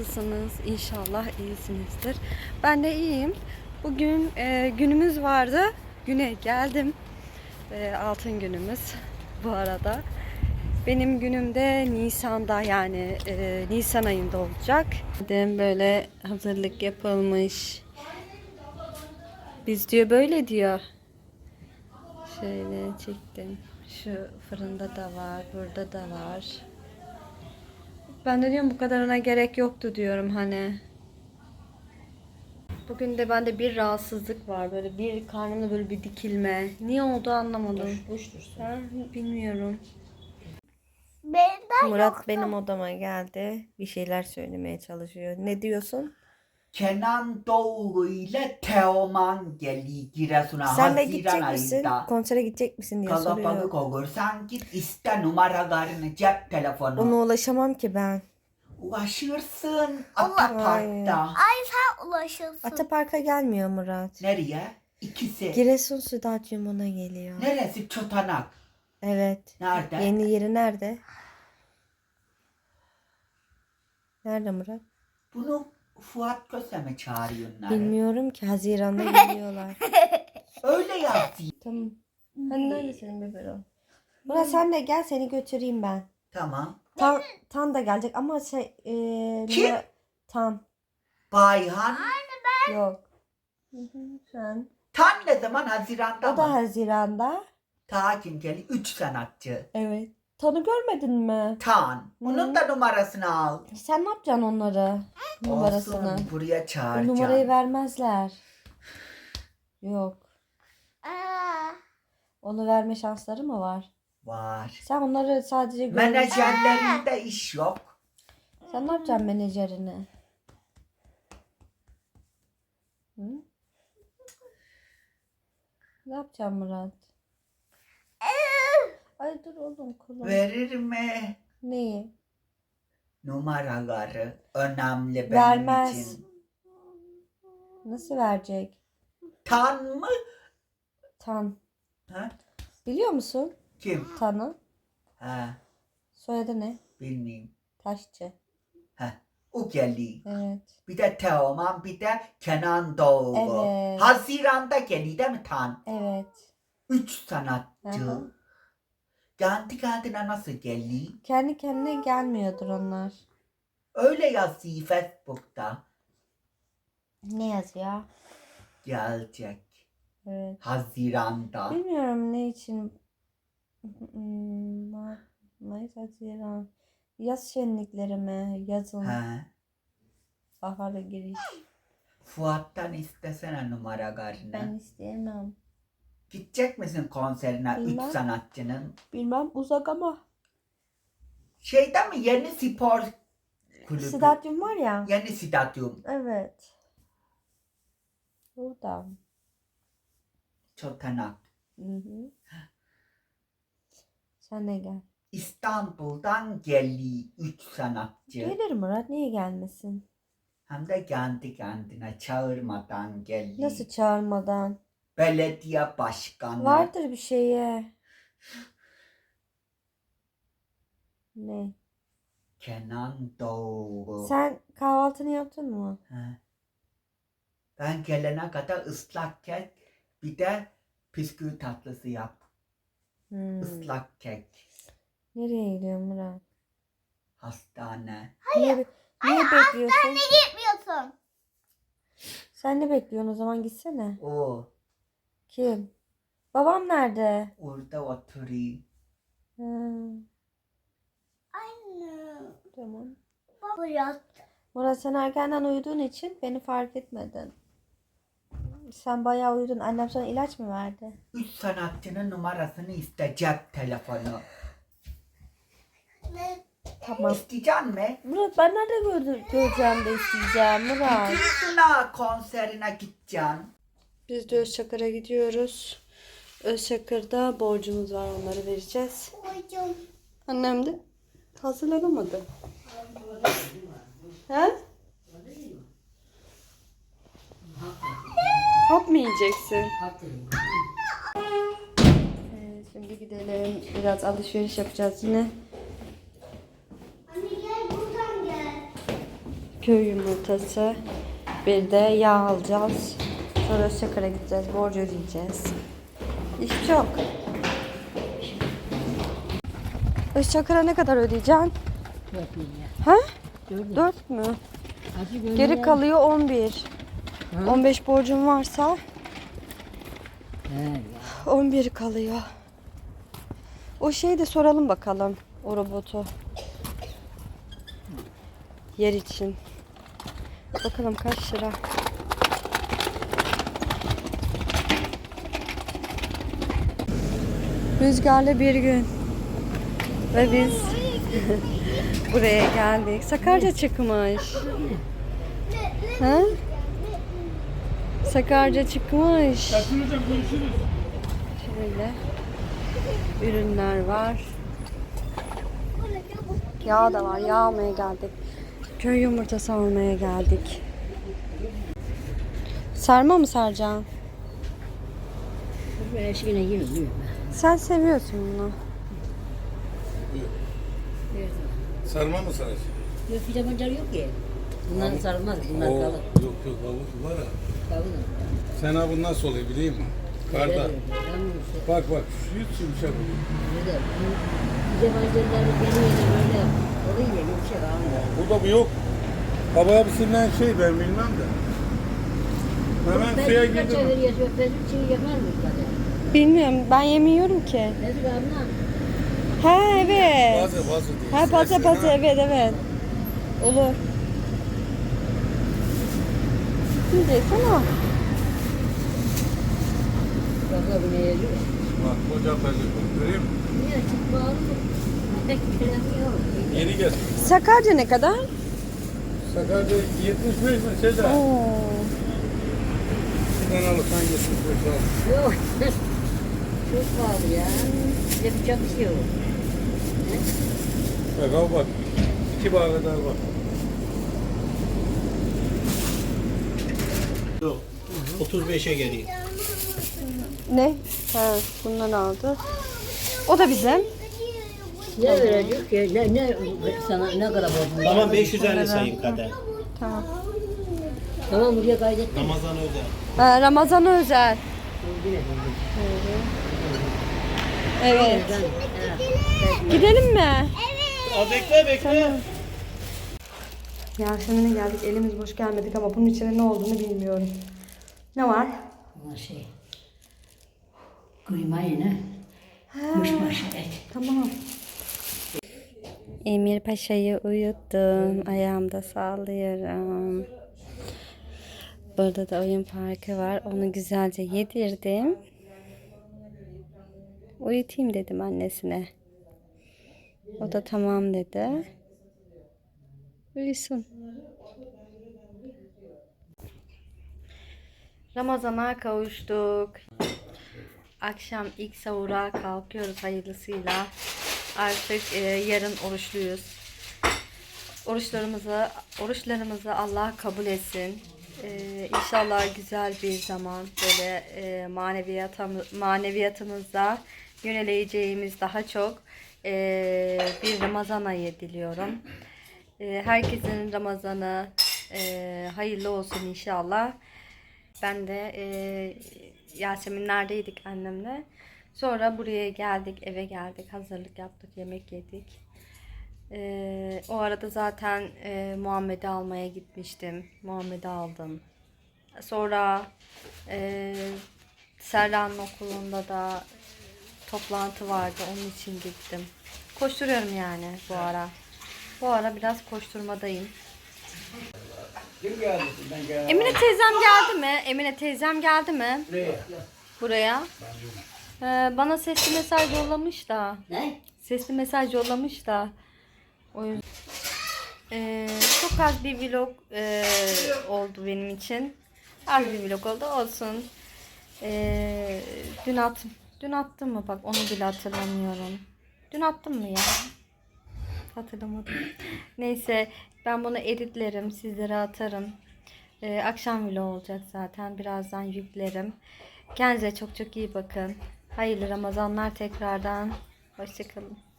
Nasılsınız? İnşallah iyisinizdir. Ben de iyiyim. Bugün e, günümüz vardı. Güne geldim. E, altın günümüz bu arada. Benim günüm de Nisan'da yani e, Nisan ayında olacak. Böyle hazırlık yapılmış. Biz diyor böyle diyor. Şöyle çektim. Şu fırında da var, burada da var. Ben de diyorum bu kadarına gerek yoktu diyorum hani. Bugün de bende bir rahatsızlık var. Böyle bir karnımda böyle bir dikilme. Niye oldu anlamadım. Ha, bilmiyorum. Benden Murat benim odama geldi. Bir şeyler söylemeye çalışıyor. Ne diyorsun? Kenan Doğulu ile Teoman geldi Giresun'a Sen de Haziran gidecek misin? ayında. Konsere gidecek misin diye soruyor. Kalabalık olursan git iste numaralarını cep telefonu. Ona ulaşamam ki ben. Ulaşırsın Hayır. Atapark'ta. Ay sen ulaşırsın. Atapark'a gelmiyor Murat. Nereye? İkisi. Giresun Stadyumu'na geliyor. Neresi Çotanak? Evet. Nerede? Yeni yeri nerede? Nerede Murat? Bunu Fuat Köse mi çağırıyorlar? Bilmiyorum ki. Haziran'da geliyorlar. Öyle yazdı. tamam. Hani nerede senin biberon? Murat sen de gel seni götüreyim ben. Tamam. Tan, Tan da gelecek ama şey... E, Kim? Murat- Tan. Bayhan. Yok. Sen. Tam ne zaman? Haziran'da O da mı? Haziran'da. Ta kim geldi? Üç sanatçı. Evet. Tan'ı görmedin mi? Tan. Onun da numarasını al. Sen ne yapacaksın onları? Numarasını. Olsun buraya O çağıracağım. numarayı vermezler. Yok. Aa, Onu verme şansları mı var? Var. Sen onları sadece gör. Menajerlerinde iş yok. Sen ne yapacaksın menajerini? Hı? Ne yapacaksın Murat? Ay dur oğlum kolum. Verir mi? Neyi? Numaraları önemli benim Vermez. için. Nasıl verecek? Tan mı? Tan. Ha? Biliyor musun Kim? Tan'ı? Ha, Soyadı ne? bilmiyorum. Taşçı. Ha, o geldi. Evet. Bir de Teoman, bir de Kenan Doğulu. Evet. Haziran'da geldi değil mi Tan? Evet. Üç sanatçı. Aha. Kendi kendine nasıl geldi? Kendi kendine gelmiyordur onlar. Öyle yazıyor Facebook'ta. Ne yazıyor? Gelecek. Evet. Haziran'da. Bilmiyorum ne için. Hmm, Mart, Mayıs, Haziran. Yaz şenlikleri mi? Yazın. Ha. Bahara giriş. Fuat'tan istesene numaralarını. Ben isteyemem. Gidecek misin konserine Bilmem. üç sanatçının? Bilmem uzak ama. Şeyde mi yeni spor kulübü? Stadyum var ya. Yeni stadyum. Evet. Burada. Çotanak. Hı hı. Sen de gel. İstanbul'dan geldi üç sanatçı. Gelir Murat niye gelmesin? Hem de kendi kendine çağırmadan geldi. Nasıl çağırmadan? Belediye başkanı. Vardır bir şeye. Ne? Kenan Doğulu. Sen kahvaltını yaptın mı? Ha. Ben gelene kadar ıslak kek bir de bisküvi tatlısı yap. Hmm. Islak kek. Nereye gidiyorsun Murat? Hastane. Niye, be- niye bekliyorsun? gitmiyorsun. Sen ne bekliyorsun o zaman gitsene. O Kim? Babam nerede? orada oturuyor. Ha, Anne. tamam. Baba yattı. Murat sen erkenden uyuduğun için beni fark etmedin. Sen bayağı uyudun. Annem sana ilaç mı verdi? Üç sanatçının numarasını iste cep telefonu. Ne? Tamam. İsteyecek mi? Murat ben nerede gördü, göreceğim de isteyeceğim Murat. Gidiyorsun konserine gideceksin. Biz de Özçakır'a gidiyoruz. Özçakır'da borcumuz var onları vereceğiz. Hocam. Annem de hazırlanamadı. He? Hap mı yiyeceksin? Evet, şimdi gidelim. Biraz alışveriş yapacağız yine. Anne gel buradan gel. köy yumurtası, bir de yağ alacağız. Sonra Özçakar'a gideceğiz, borç ödeyeceğiz. İş çok. Özçakar'a ne kadar ödeyeceksin? Dört milyar. Ha? Dört. 4 mü? Hadi. Geri kalıyor 11. 15 borcum varsa ya. 11 kalıyor. O şeyi de soralım bakalım. O robotu. Yer için. Bakalım kaç lira. Rüzgarlı bir gün. Ve biz buraya geldik. Sakarca çıkmış. Ha? Sakarca çıkmış. Şöyle ürünler var. Yağ da var. Yağ almaya geldik. Köy yumurtası almaya geldik. Sarma mı Sercan? Ben eşiğine girmiyorum. Sen seviyorsun bunu. Sarma mı saracak? Yok bir de mancar yok ki. Bunlar sarılmaz. Bunlar Oo, kalır. yok yok havuz var ya. Kalır. Sen ha bu nasıl oluyor bileyim mi? Karda. Bak bak şu yut yumuşak oluyor. Bir de mancarları benim yedim öyle. Oluyor ya yumuşak almıyor. Burada bu yok. Baba pişirilen şey ben bilmem de. Hemen suya Ben kaç girdim. çevir yaşıyor. Ben bir şey yapar mıyım zaten? Bilmiyorum. Ben yemiyorum ki. Nedir abla? Ha evet. Bazı bazı değil. Ha pazı ha. evet evet. Olur. Diyeceksin o. Bu ne yazıyor? Bak koca pezik göreyim mi? Niye çıkma mı? Pek bilemiyorum. Yeni gel. Sakarca ne kadar? Sakarca 75 mi Sezer? Oo. Sen alırsan 75 al. Yok. Çok pahalı ya. Yapacak bir şey yok. Bak al bak. İki bağ kadar bak. Yok. 35'e geliyor. Ne? Ha, bundan aldı. O da bizim. Ne verecek ki? Ne, ne sana ne kadar borcun? Tamam 550 sayın kader. Tamam. Tamam buraya kaydet. Ramazan özel. Ha, Ramazan özel. Evet. Gidelim mi? Aa, bekle bekle. Yasemin'e geldik. Elimiz boş gelmedik ama bunun içinde ne olduğunu bilmiyorum. Ne var? Ama şey. Kıyma yine. Kuşbaşı et. Tamam. Emir Paşa'yı uyuttum. Ayağımda sallıyorum. Burada da oyun parkı var. Onu güzelce yedirdim. Uyutayım dedim annesine. O da tamam dedi. Uyusun. Ramazana kavuştuk. Akşam ilk sahura kalkıyoruz hayırlısıyla. Artık e, yarın oruçluyuz. Oruçlarımızı oruçlarımızı Allah kabul etsin. E, inşallah güzel bir zaman böyle e, maneviyatım, maneviyatımızda yöneleceğimiz daha çok e, bir Ramazan ayı diliyorum. E, herkesin Ramazanı e, hayırlı olsun inşallah. Ben de e, Yaseminler'deydik annemle. Sonra buraya geldik, eve geldik, hazırlık yaptık, yemek yedik. E, o arada zaten e, Muhammed'i almaya gitmiştim. Muhammed'i aldım. Sonra e, Serra'nın okulunda da toplantı vardı, onun için gittim. Koşturuyorum yani bu ara. Bu ara biraz koşturmadayım. Kim geldi? Ben geldim. Emine teyzem geldi mi? Emine teyzem geldi mi? Buraya. Ee, bana sesli mesaj yollamış da. Ne? Sesli mesaj yollamış da. O yüzden. Ee, çok az bir vlog e, oldu benim için. Az bir vlog oldu olsun. Ee, dün attım. Dün attım mı? Bak onu bile hatırlamıyorum. Dün attım mı ya? Hatırlamadım. Neyse ben bunu editlerim. Sizlere atarım. Ee, akşam vlog olacak zaten. Birazdan yüklerim. Kendinize çok çok iyi bakın. Hayırlı Ramazanlar tekrardan. Hoşçakalın.